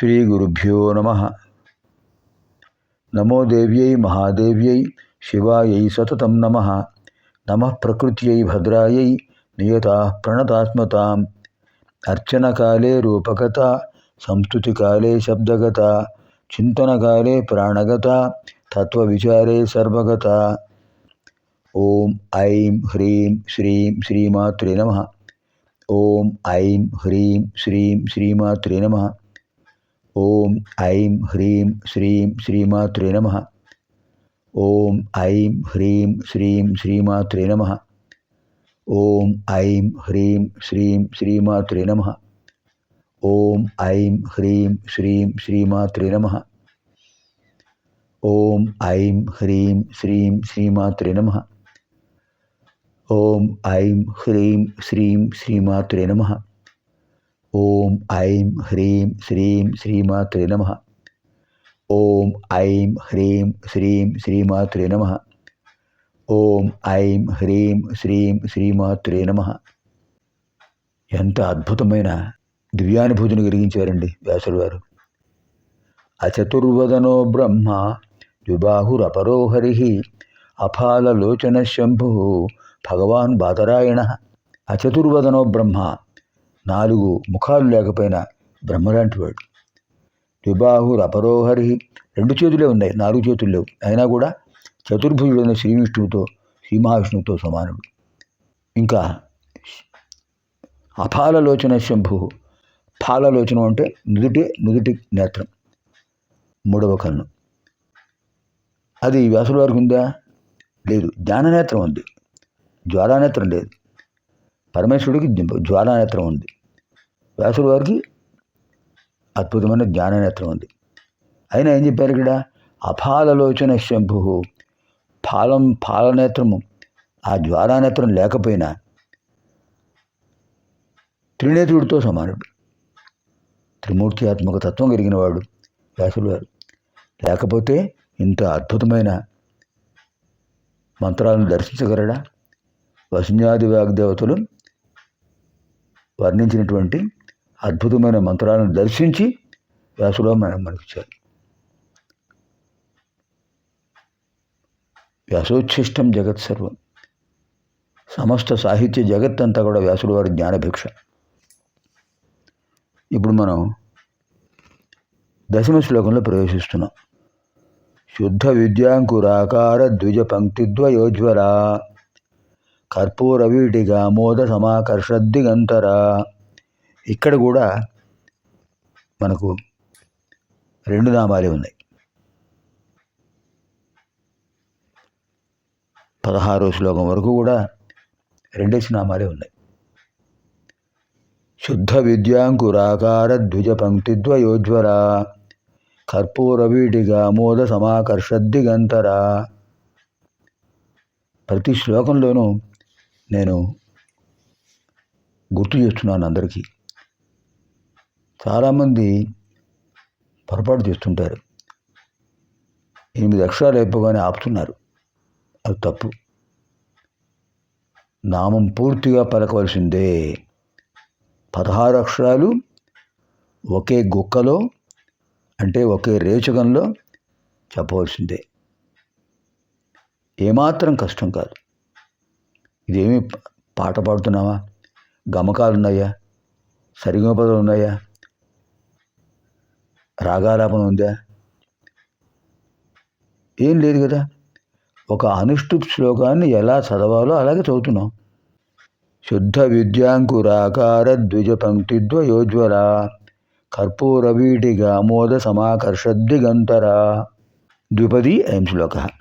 ஸ்ரீகுருப்போ நம नमो देव्यै महादेव्यै शिवायै सततं नमः। नमः प्रकृत्यै भद्रायै नियताः प्रणतात्मताम्। अर्चनकाले रूपकता, संस्तुतिकाले शब्दगता चिन्तनकाले प्राणगता, तत्त्वविचारे सर्वगता। ॐ ऐं ह्रीं श्रीं श्रीमात्रे नमः। ॐ ऐं ह्रीं श्रीं श्रीमात्रे नमः। ఓం ఐం హ్రీం శ్రీం శ్రీమాతృ నమ. ఓం ఐం హ్రీం శ్రీం శ్రీమాతృ నమ. ఓం ఐం హ్రీం శ్రీం శ్రీమాతృ నమ. ఓం ఐం హ్రీం శ్రీం శ్రీమాతృ నమ. ఓం ఐం హ్రీం శ్రీం శ్రీమాతృ నమ. ఓం ఐం హ్రీం శ్రీం శ్రీమాతృ నమ. ఓం ఐం హ్రీం శ్రీం శ్రీమాత్రే నమ. ఓం ఐం హ్రీం శ్రీం శ్రీమాత్రే నమ. ఓం ఐం హ్రీం శ్రీం శ్రీమాత్రే నమ. ఎంత అద్భుతమైన దివ్యానుభూతిని కలిగించారండి వ్యాసుడు వారు అచతుర్వదనో బ్రహ్మ ద్విబాహురపరో హరి. అఫాలలోచన శంభు భగవాన్ బాదరాయణ. అచతుర్వదనో బ్రహ్మ నాలుగు ముఖాలు లేకపోయినా బ్రహ్మలాంటి వాడు. ద్విబాహుర్ అపరోహరి రెండు చేతులే ఉన్నాయి నాలుగు చేతులు లేవు. అయినా కూడా చతుర్భుజుడైన శ్రీ విష్ణువుతో శ్రీ మహావిష్ణువుతో సమానుడు. ఇంకా అఫాలలోచన శంభు. ఫాలలోచనం అంటే నుదుటి నుదుటి నేత్రం. మూడవ కన్ను. అది వ్యాసుల వారికి ఉందా? లేదు. జ్ఞాననేత్రం ఉంది. జ్వాలానేత్రం లేదు. పరమేశ్వరుడికి జ్వాలానేత్రం ఉంది. వ్యాసుడు వారికి అద్భుతమైన జ్ఞాననేత్రం ఉంది. అయినా ఏం చెప్పారు ఇక్కడ? అఫాలలోచన శంభు ఫాలం ఫాలనేత్రము. ఆ జ్వాలానేత్రం లేకపోయినా త్రినేత్రుడితో సమానుడు. త్రిమూర్తి ఆత్మక తత్వం కలిగిన వాడు వ్యాసులు వారు లేకపోతే ఇంత అద్భుతమైన మంత్రాలను దర్శించగలడా? వసున్యాది వాగ్దేవతలు వర్ణించినటువంటి అద్భుతమైన మంత్రాలను దర్శించి వ్యాసులో మనం మనకిచ్చారు వ్యాసోచ్ఛిష్టం జగత్ సర్వం. సమస్త సాహిత్య జగత్ అంతా కూడా వ్యాసుడు వారి జ్ఞానభిక్ష. ఇప్పుడు మనం దశమ శ్లోకంలో ప్రవేశిస్తున్నాం. శుద్ధ విద్యాంకురాకార ద్విజ పంక్తిద్వయోజ్వర కర్పూర వీటిగా మోద సమాకర్షద్దిగంతర ఇక్కడ కూడా మనకు రెండు నామాలే ఉన్నాయి. పదహారో శ్లోకం వరకు కూడా రెండేసి నామాలే ఉన్నాయి. శుద్ధ విద్యాంకురాకార ద్విజ పంక్తిద్వయోజ్వర కర్పూర వీటిగా మోద సమాకర్షద్దిగంతర ప్రతి శ్లోకంలోనూ నేను గుర్తు చేస్తున్నాను అందరికీ. చాలామంది పొరపాటు చేస్తుంటారు. ఎనిమిది అక్షరాలు అయిపోగానే ఆపుతున్నారు. అది తప్పు. నామం పూర్తిగా పలకవలసిందే. పదహారు అక్షరాలు ఒకే గుక్కలో అంటే ఒకే రేచకంలో చెప్పవలసిందే. ఏమాత్రం కష్టం కాదు. ఇదేమి పాట పాడుతున్నావా? గమకాలు ఉన్నాయా సరిగమపదలు ఉన్నాయా రాగాలాపన ఉందా? ఏం లేదు కదా. ఒక అనుష్ఠుప్ శ్లోకాన్ని ఎలా చదవాలో అలాగే చదువుతున్నాం. శుద్ధ విద్యాంకురాకార ద్విజ పంక్తిద్వయోజ్వల కర్పూర వీటిగా మోద సమాకర్షద్దిగంతర ద్విపది అయం శ్లోక.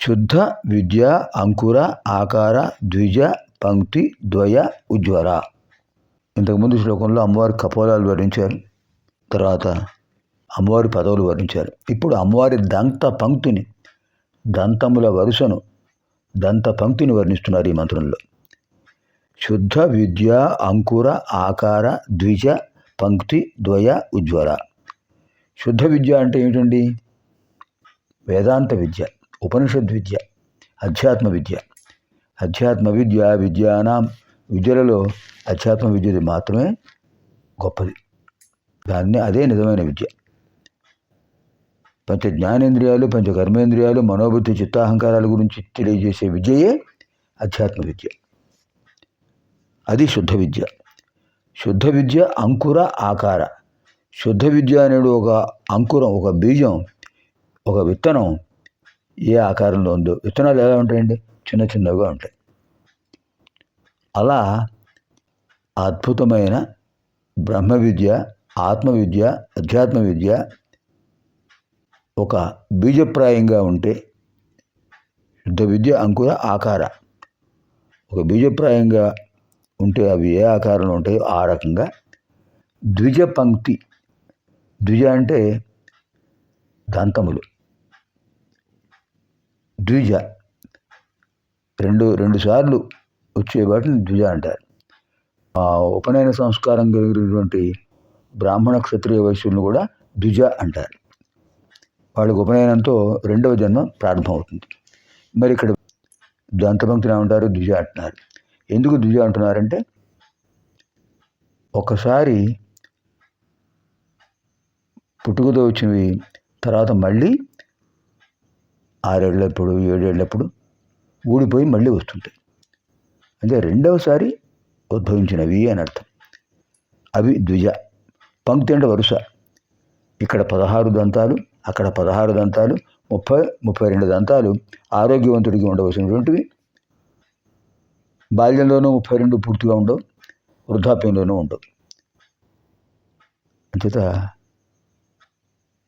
శుద్ధ విద్య అంకుర ఆకార ద్విజ పంక్తి ద్వయ ఉజ్వల. ఇంతకుముందు శ్లోకంలో అమ్మవారి కపోలాలు వర్ణించారు. తర్వాత అమ్మవారి పదవులు వర్ణించారు. ఇప్పుడు అమ్మవారి దంత పంక్తిని దంతముల వరుసను దంత పంక్తిని వర్ణిస్తున్నారు ఈ మంత్రంలో. శుద్ధ విద్య అంకుర ఆకార ద్విజ పంక్తి ద్వయ ఉజ్వల. శుద్ధ విద్య అంటే ఏమిటండి? వేదాంత విద్య. ఉపనిషద్ విద్య అధ్యాత్మ విద్య అధ్యాత్మ విద్య విద్యానాం విద్యలలో అధ్యాత్మ విద్యది మాత్రమే గొప్పది. దాన్ని అదే నిజమైన విద్య. పంచ జ్ఞానేంద్రియాలు పంచ కర్మేంద్రియాలు మనోబుద్ధి చిత్తాహంకారాల గురించి తెలియజేసే విద్యయే అధ్యాత్మ విద్య అది శుద్ధ విద్య. శుద్ధ విద్య అంకుర ఆకార. శుద్ధ విద్య అనేది ఒక అంకురం ఒక బీజం ఒక విత్తనం ఏ ఆకారంలో ఉందో. విత్తనాలు ఎలా ఉంటాయండి? చిన్న చిన్నగా ఉంటాయి. అలా అద్భుతమైన బ్రహ్మ విద్య ఆత్మ విద్య అధ్యాత్మ విద్య ఒక బీజప్రాయంగా ఉంటే శుద్ధ విద్య అంకుర ఆకార. ఒక బీజప్రాయంగా ఉంటే అవి ఏ ఆకారంలో ఉంటాయో ఆ రకంగా ద్విజ పంక్తి ద్విజ అంటే దంతములు. ద్విజ. రెండు రెండు సార్లు వచ్చే వాటిని ద్విజ అంటారు. ఆ ఉపనయన సంస్కారం కలిగినటువంటి బ్రాహ్మణ క్షత్రియ వైశ్యులను కూడా ద్విజ అంటారు. వాళ్ళకు ఉపనయనంతో రెండవ జన్మ ప్రారంభమవుతుంది. మరి ఇక్కడ దంతపంక్తిని ఏమంటారు? ద్విజ అంటున్నారు. ఎందుకు ద్విజ అంటున్నారంటే ఒకసారి పుట్టుకతో వచ్చినవి తర్వాత మళ్ళీ ఆరేళ్ళప్పుడు ఏడేళ్ళప్పుడు ఊడిపోయి మళ్ళీ వస్తుంటాయి. అంటే రెండవసారి ఉద్భవించినవి అని అర్థం. అవి ద్విజ పంక్తి అంటే వరుస. ఇక్కడ పదహారు దంతాలు అక్కడ పదహారు దంతాలు ముప్పై ముప్పై రెండు దంతాలు ఆరోగ్యవంతుడికి ఉండవలసినటువంటివి. బాల్యంలోనూ ముప్పై రెండు పూర్తిగా ఉండవు వృద్ధాప్యంలోనూ ఉండవు. అంచేత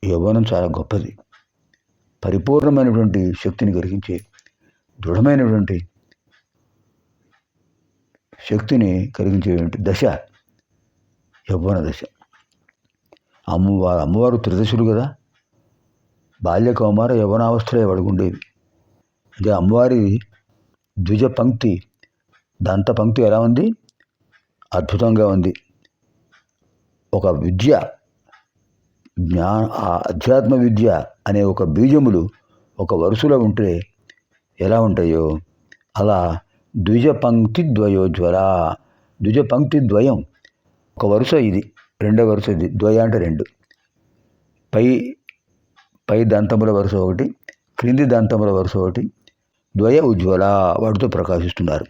యవ్వనం చాలా గొప్పది. పరిపూర్ణమైనటువంటి శక్తిని కలిగించే దృఢమైనటువంటి శక్తిని కలిగించేటువంటి దశ యవ్వన దశ. అమ్మవారు అమ్మవారు త్రిదశులు కదా. బాల్య కౌమార యవ్వనావస్థలే ఉండేవి అదే అమ్మవారి ద్విజ పంక్తి దంత పంక్తి ఎలా ఉంది? అద్భుతంగా ఉంది. ఒక విద్య జ్ఞా ఆ అధ్యాత్మ విద్య అనే ఒక బీజములు ఒక వరుసలో ఉంటే ఎలా ఉంటాయో? అలా ద్విజ పంక్తి ద్వయోజ్వల ద్విజ పంక్తి ద్వయం ఒక వరుస ఇది రెండో వరుస ఇది ద్వయ అంటే రెండు. పై పై దంతముల వరుస ఒకటి క్రింది దంతముల వరుస ఒకటి ద్వయ ఉజ్వల వాటితో ప్రకాశిస్తున్నారు.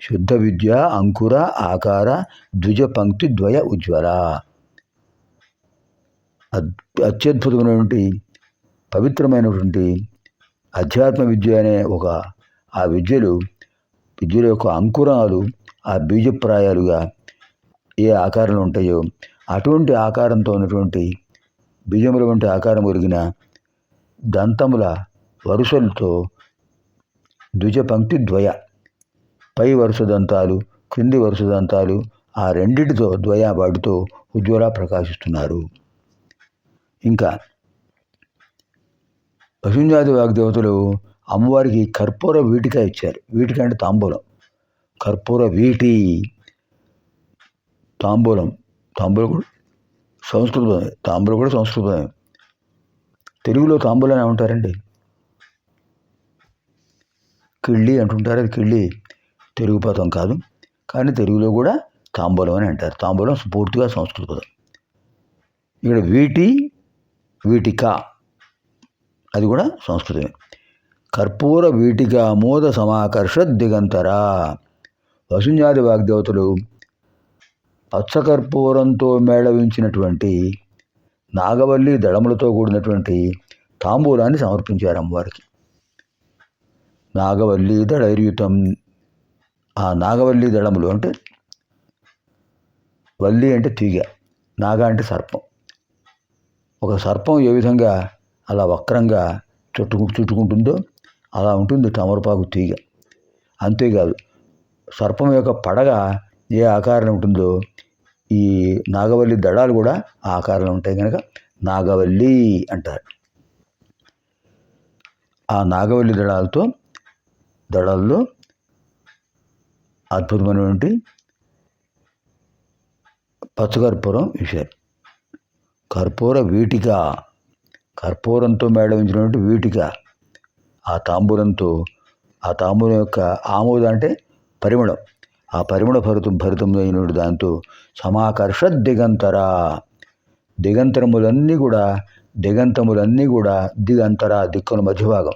శుద్ధ విద్య అంకుర ఆకార ద్విజ పంక్తి ద్వయ ఉజ్వల. అత్యద్భుతమైనటువంటి పవిత్రమైనటువంటి అధ్యాత్మ విద్య అనే ఒక ఆ విద్యలు విద్యల యొక్క అంకురాలు ఆ బీజప్రాయాలుగా ఏ ఆకారంలో ఉంటాయో అటువంటి ఆకారంతో ఉన్నటువంటి బీజముల వంటి ఆకారం కలిగిన దంతముల వరుసలతో ద్విజ పంక్తి ద్వయ పై వరుస దంతాలు క్రింది వరుస దంతాలు ఆ రెండిటితో ద్వయ వాటితో ఉజ్వల ప్రకాశిస్తున్నారు. ఇంకా వసుంజాతి వాగ్దేవతలు అమ్మవారికి కర్పూర వీటిక ఇచ్చారు. వీటిక అంటే తాంబూలం. కర్పూర వీటి తాంబూలం. తాంబూలం కూడా సంస్కృత తాంబూలం కూడా సంస్కృత పదమే తెలుగులో తాంబూలం ఏమంటారండి? కిళ్ళి అంటుంటారు అది కిళ్ళి. తెలుగు పదం కాదు. కానీ తెలుగులో కూడా తాంబూలం అని అంటారు. తాంబూలం పూర్తిగా సంస్కృత పదం ఇక్కడ వీటి వీటిక. అది కూడా సంస్కృతమే. కర్పూర వీటిక మోద సమాకర్ష దిగంతర. వసుంజాది వాగ్దేవతలు పచ్చకర్పూరంతో మేళవించినటువంటి నాగవల్లి దళములతో కూడినటువంటి తాంబూలాన్ని సమర్పించారు అమ్మవారికి నాగవల్లి దళైర్యుతం. ఆ నాగవల్లి దళములు అంటే వల్లి అంటే తీగ నాగ అంటే సర్పం. ఒక సర్పం ఏ విధంగా అలా వక్రంగా చుట్టుకు చుట్టుకుంటుందో అలా ఉంటుంది తమరపాకు తీగ. అంతేకాదు సర్పం యొక్క పడగ ఏ ఆకారం ఉంటుందో ఈ నాగవల్లి దడాలు కూడా ఆ ఆకారంలో ఉంటాయి కనుక నాగవల్లి అంటారు. ఆ నాగవల్లి దడాలతో దడాల్లో అద్భుతమైనటువంటి పచ్చకర్పూరం విషయాలు కర్పూర వీటిక. కర్పూరంతో మేళవించినటువంటి వీటిక. ఆ తాంబూలంతో ఆ తాంబూలం యొక్క ఆమోదం అంటే పరిమళం. ఆ పరిమళ భరితం భరితమైనటువంటి దాంతో సమాకర్ష దిగంతర. దిగంతరములన్నీ కూడా దిగంతములన్నీ కూడా దిగంతర దిక్కుల మధ్యభాగం.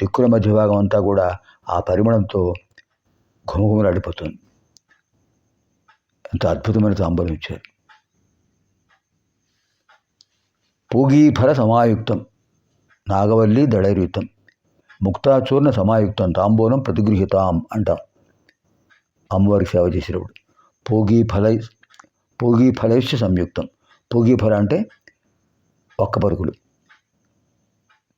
దిక్కుల మధ్యభాగం అంతా కూడా ఆ పరిమళంతో ఘుమఘుమలాడిపోతుంది. ఎంత అద్భుతమైన తాంబూలం ఇచ్చారు. పూగీఫల సమాయుక్తం నాగవల్లి దళైర్యుతం ముక్తాచూర్ణ సమాయుక్తం తాంబూలం ప్రతిగృహితాం అంటాం. అమ్మవారికి సేవ చేసేటప్పుడు పోగి ఫలై పోగి ఫలైశ్చ సంయుక్తం. పోగి ఫల అంటే ఒక్క పరుగులు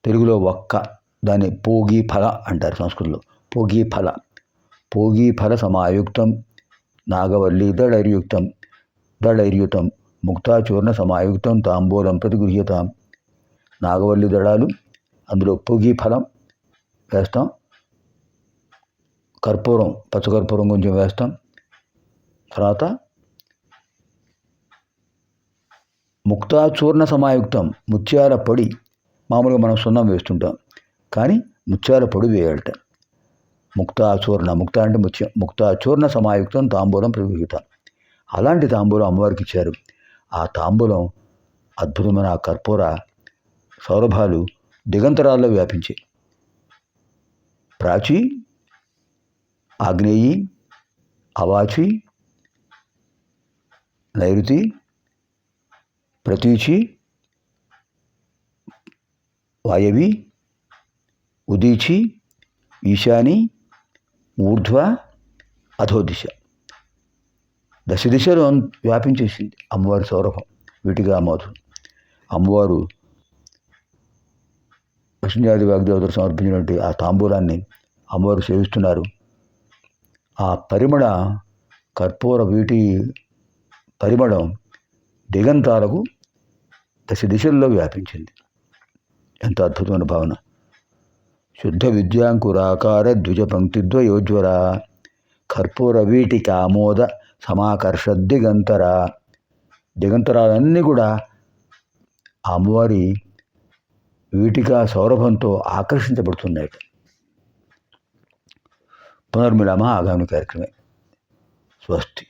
తెలుగులో ఒక్క దాన్ని పోగి ఫల అంటారు సంస్కృతంలో. పోగి ఫల పోగి ఫల సమాయుక్తం నాగవల్లి దళైర్యుక్తం దళైర్యుతం ముక్తాచూర్ణ సమాయుక్తం తాంబూలం ప్రతిగృహ్యతాం. నాగవల్లి దళాలు అందులో పొగి ఫలం వేస్తాం. కర్పూరం పచ్చకర్పూరం కొంచెం వేస్తాం. తర్వాత ముక్తాచూర్ణ సమాయుక్తం ముత్యాల పొడి మామూలుగా మనం సున్నం వేస్తుంటాం కానీ ముత్యాల పొడి వేయాలట. ముక్తాచూర్ణ ముక్త అంటే ముత్యం ముక్తాచూర్ణ సమాయుక్తం తాంబూలం ప్రతిగృహీతం అలాంటి తాంబూలం అమ్మవారికి ఇచ్చారు. ఆ తాంబూలం అద్భుతమైన ఆ కర్పూర సౌరభాలు దిగంతరాల్లో వ్యాపించాయి. ప్రాచి ఆగ్నేయి అవాచి నైరుతి ప్రతీచి వాయవి ఉదీచి ఈశాని ఊర్ధ్వ అధోదిశ. దశ దిశలో వ్యాపించేసింది అమ్మవారి సౌరభం వీటిగా మధు అమ్మవారు లక్ష్మీదేవి వాగ్దేవతలు సమర్పించినటువంటి ఆ తాంబూలాన్ని అమ్మవారు సేవిస్తున్నారు. ఆ పరిమళ కర్పూర వీటి పరిమళం దిగంతాలకు దశ దిశల్లో వ్యాపించింది. ఎంత అద్భుతమైన భావన. శుద్ధ విద్యాంకురాకార ద్విజ పంక్తిద్వయోజ్వర కర్పూర వీటికి ఆమోద సమాకర్ష దిగంతర దిగంతరాలన్నీ కూడా ఆ అమ్మవారి వీటిగా సౌరభంతో ఆకర్షించబడుతున్నాయి. పునర్మిలామ ఆగామి కార్యక్రమే. స్వస్తి.